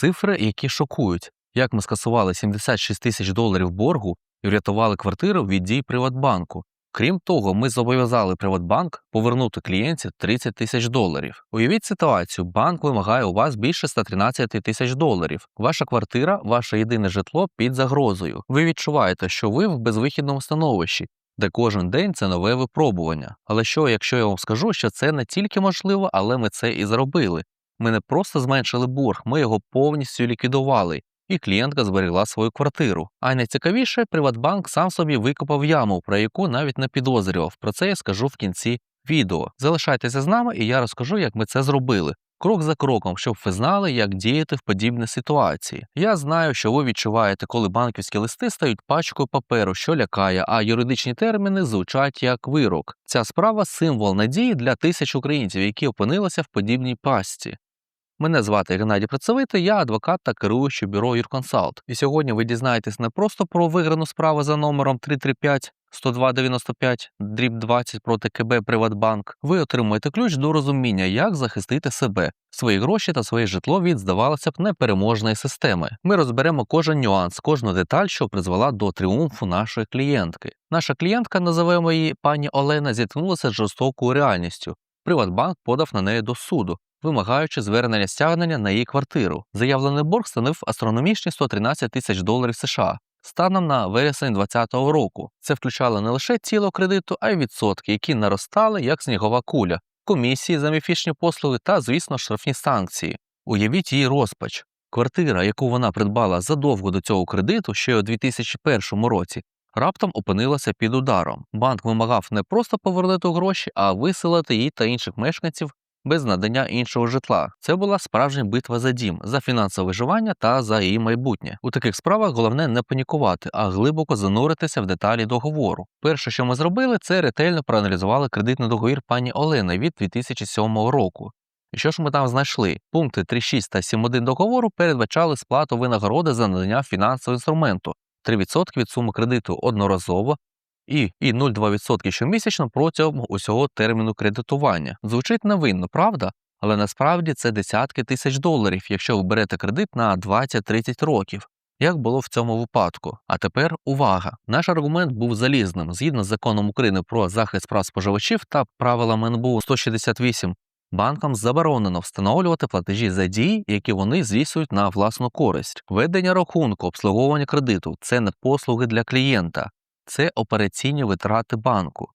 Цифри, які шокують, як ми скасували 76 тисяч доларів боргу і врятували квартиру від дій Приватбанку. Крім того, ми зобов'язали Приватбанк повернути клієнтів 30 тисяч доларів. Уявіть ситуацію: банк вимагає у вас більше 113 тисяч доларів. Ваша квартира, ваше єдине житло під загрозою. Ви відчуваєте, що ви в безвихідному становищі, де кожен день це нове випробування. Але що, якщо я вам скажу, що це не тільки можливо, але ми це і зробили. Ми не просто зменшили борг, ми його повністю ліквідували, і клієнтка зберегла свою квартиру. А найцікавіше, Приватбанк сам собі викопав яму, про яку навіть не підозрював. Про це я скажу в кінці відео. Залишайтеся з нами, і я розкажу, як ми це зробили. Крок за кроком, щоб ви знали, як діяти в подібній ситуації. Я знаю, що ви відчуваєте, коли банківські листи стають пачкою паперу, що лякає, а юридичні терміни звучать як вирок. Ця справа символ надії для тисяч українців, які опинилися в подібній пастці. Мене звати Геннадій Працевитий, я адвокат та керуючий бюро Юрконсалт. І сьогодні ви дізнаєтесь не просто про виграну справу за номером 335 10295 дріб 20 проти КБ Приватбанк. Ви отримуєте ключ до розуміння, як захистити себе, свої гроші та своє житло від, здавалося б, непереможної системи. Ми розберемо кожен нюанс, кожну деталь, що призвела до тріумфу нашої клієнтки. Наша клієнтка, називаємо її пані Олена, зіткнулася з жорстокою реальністю. Приватбанк подав на неї до суду вимагаючи звернення стягнення на її квартиру. Заявлений борг становив астрономічні 113 тисяч доларів США. Станом на вересень 2020 року це включало не лише тіло кредиту, а й відсотки, які наростали як снігова куля, комісії за міфічні послуги та, звісно, штрафні санкції. Уявіть її розпач. Квартира, яку вона придбала задовго до цього кредиту, ще у 2001 році, раптом опинилася під ударом. Банк вимагав не просто повернути гроші, а виселити її та інших мешканців без надання іншого житла. Це була справжня битва за дім, за фінансове виживання та за її майбутнє. У таких справах головне не панікувати, а глибоко зануритися в деталі договору. Перше, що ми зробили, це ретельно проаналізували кредитний договір пані Олени від 2007 року. І що ж ми там знайшли? Пункти 3.6 та 7.1 договору передбачали сплату винагороди за надання фінансового інструменту 3% від суми кредиту одноразово і і 0,2% щомісячно протягом усього терміну кредитування. Звучить невинно, правда? Але насправді це десятки тисяч доларів, якщо ви берете кредит на 20-30 років. Як було в цьому випадку? А тепер увага! Наш аргумент був залізним згідно з законом України про захист прав споживачів та правилам НБУ 168, банкам заборонено встановлювати платежі за дії, які вони здійснюють на власну користь. Ведення рахунку, обслуговування кредиту це не послуги для клієнта, це операційні витрати банку.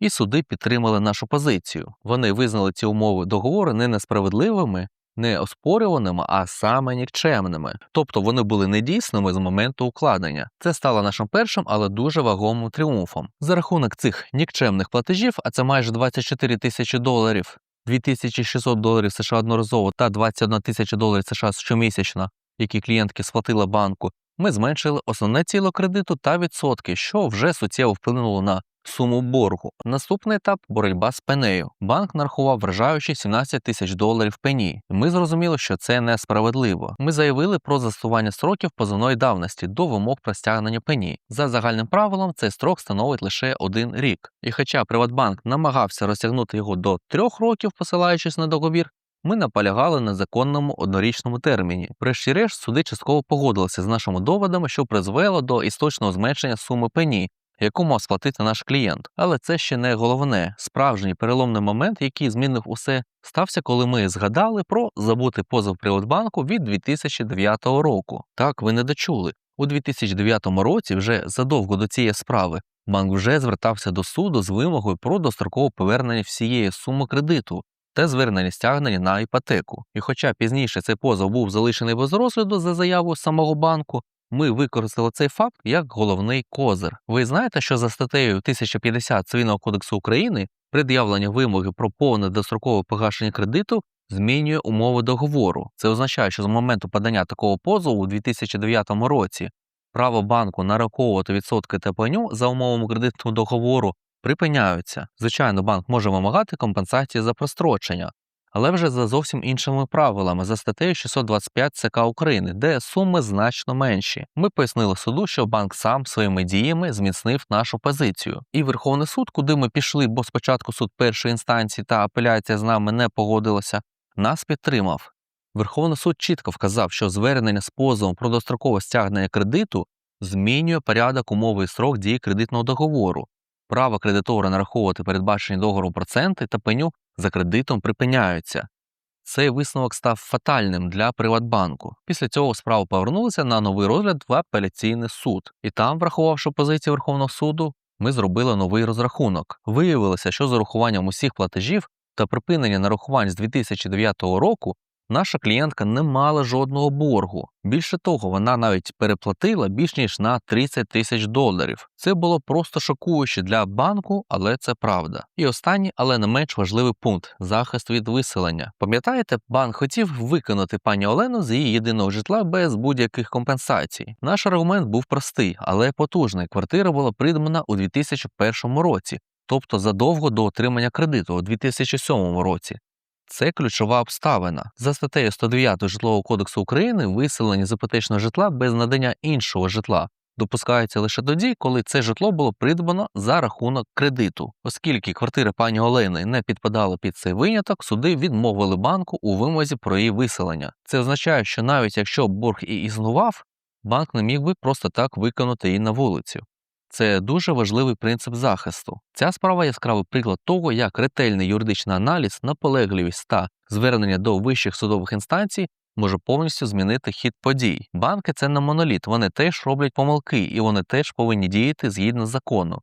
І суди підтримали нашу позицію. Вони визнали ці умови договору не несправедливими, не оспорюваними, а саме нікчемними. Тобто вони були недійсними з моменту укладення. Це стало нашим першим, але дуже вагомим тріумфом. За рахунок цих нікчемних платежів, а це майже 24 тисячі доларів, 2600 доларів США одноразово та 21 тисяча доларів США щомісячно, які клієнтки сплатила банку, ми зменшили основне ціло кредиту та відсотки, що вже суттєво вплинуло на суму боргу. Наступний етап боротьба з пенею. Банк нарахував вражаючі 17 тисяч доларів пені. Ми зрозуміли, що це несправедливо. Ми заявили про застосування строків позовної давності до вимог про стягнення пені. За загальним правилом, цей строк становить лише один рік. І хоча Приватбанк намагався розтягнути його до трьох років, посилаючись на договір, ми наполягали на законному однорічному терміні. Врешті-решт, суди частково погодилися з нашими доводами, що призвело до істочного зменшення суми пені, яку мав сплатити наш клієнт. Але це ще не головне. Справжній переломний момент, який змінив усе, стався, коли ми згадали про забутий позов Приватбанку від 2009 року. Так, ви не дочули. У 2009 році, вже задовго до цієї справи, банк вже звертався до суду з вимогою про дострокове повернення всієї суми кредиту, та звернення стягнення на іпотеку. І хоча пізніше цей позов був залишений без розгляду за заявою самого банку, ми використали цей факт як головний козир. Ви знаєте, що за статтею 1050 Цивільного кодексу України пред'явлення вимоги про повне дострокове погашення кредиту змінює умови договору. Це означає, що з моменту подання такого позову у 2009 році право банку нараховувати відсотки та пеню за умовами кредитного договору припиняються. Звичайно, банк може вимагати компенсації за прострочення, але вже за зовсім іншими правилами за статтею 625 ЦК України, де суми значно менші. Ми пояснили суду, що банк сам своїми діями зміцнив нашу позицію. І Верховний суд, куди ми пішли, бо спочатку суд першої інстанції та апеляція з нами не погодилася, нас підтримав. Верховний суд чітко вказав, що звернення з позовом про дострокове стягнення кредиту змінює порядок умови і строк дії кредитного договору. Право кредитора нараховувати передбачені договором проценти та пеню за кредитом припиняються. Цей висновок став фатальним для Приватбанку. Після цього справу повернулися на новий розгляд в апеляційний суд, і там, врахувавши позицію Верховного суду, ми зробили новий розрахунок. Виявилося, що з урахуванням усіх платежів та припинення нарахувань з 2009 року наша клієнтка не мала жодного боргу. Більше того, вона навіть переплатила більш ніж на 30 тисяч доларів. Це було просто шокуюче для банку, але це правда. І останній, але не менш важливий пункт захист від виселення. Пам'ятаєте, банк хотів виконати пані Олену з її єдиного житла без будь-яких компенсацій. Наш аргумент був простий, але потужний. Квартира була придбана у 2001 році, тобто задовго до отримання кредиту у 2007 році. Це ключова обставина. За статтею 109 Житлового кодексу України виселення з іпотечного житла без надання іншого житла допускається лише тоді, коли це житло було придбано за рахунок кредиту. Оскільки квартира пані Олени не підпадала під цей виняток, суди відмовили банку у вимозі про її виселення. Це означає, що навіть якщо борг і існував, банк не міг би просто так виконати її на вулицю. Це дуже важливий принцип захисту. Ця справа яскравий приклад того, як ретельний юридичний аналіз, наполегливість та звернення до вищих судових інстанцій може повністю змінити хід подій. Банки це не моноліт, вони теж роблять помилки і вони теж повинні діяти згідно закону.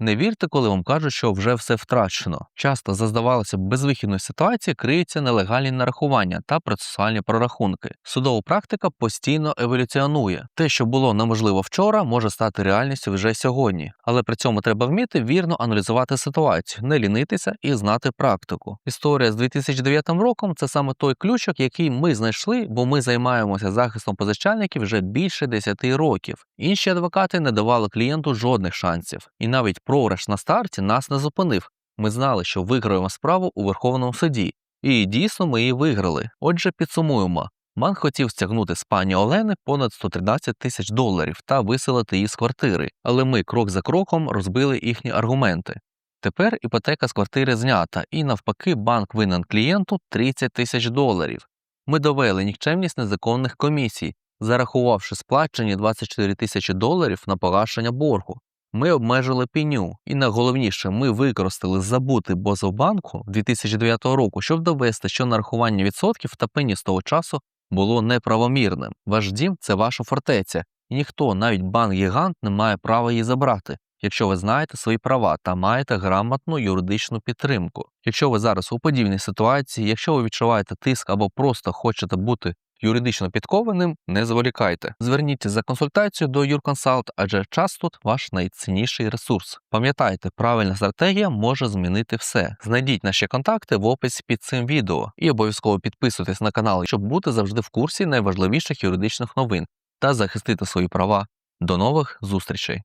Не вірте, коли вам кажуть, що вже все втрачено. Часто за здавалося б безвихідної ситуації криються нелегальні нарахування та процесуальні прорахунки. Судова практика постійно еволюціонує. Те, що було неможливо вчора, може стати реальністю вже сьогодні. Але при цьому треба вміти вірно аналізувати ситуацію, не лінитися і знати практику. Історія з 2009 роком це саме той ключок, який ми знайшли, бо ми займаємося захистом позичальників вже більше 10 років. Інші адвокати не давали клієнту жодних шансів, і навіть програш на старті нас не зупинив. Ми знали, що виграємо справу у Верховному суді, і дійсно ми її виграли. Отже, підсумуємо. Банк хотів стягнути з пані Олени понад 113 тисяч доларів та виселити її з квартири, але ми крок за кроком розбили їхні аргументи. Тепер іпотека з квартири знята, і навпаки, банк винен клієнту 30 тисяч доларів. Ми довели нікчемність незаконних комісій, зарахувавши сплачені 24 тисячі доларів на погашення боргу. Ми обмежили пеню, і найголовніше, ми використали забутий Бозовбанку 2009 року, щоб довести, що нарахування відсотків та пені з того часу було неправомірним. Ваш дім це ваша фортеця, і ніхто, навіть банк-гігант, не має права її забрати, якщо ви знаєте свої права та маєте грамотну юридичну підтримку. Якщо ви зараз у подібній ситуації, якщо ви відчуваєте тиск або просто хочете бути юридично підкованим, не зволікайте. Зверніться за консультацією до Юрконсалт, адже час тут ваш найцінніший ресурс. Пам'ятайте, правильна стратегія може змінити все. Знайдіть наші контакти в описі під цим відео і обов'язково підписуйтесь на канал, щоб бути завжди в курсі найважливіших юридичних новин та захистити свої права. До нових зустрічей!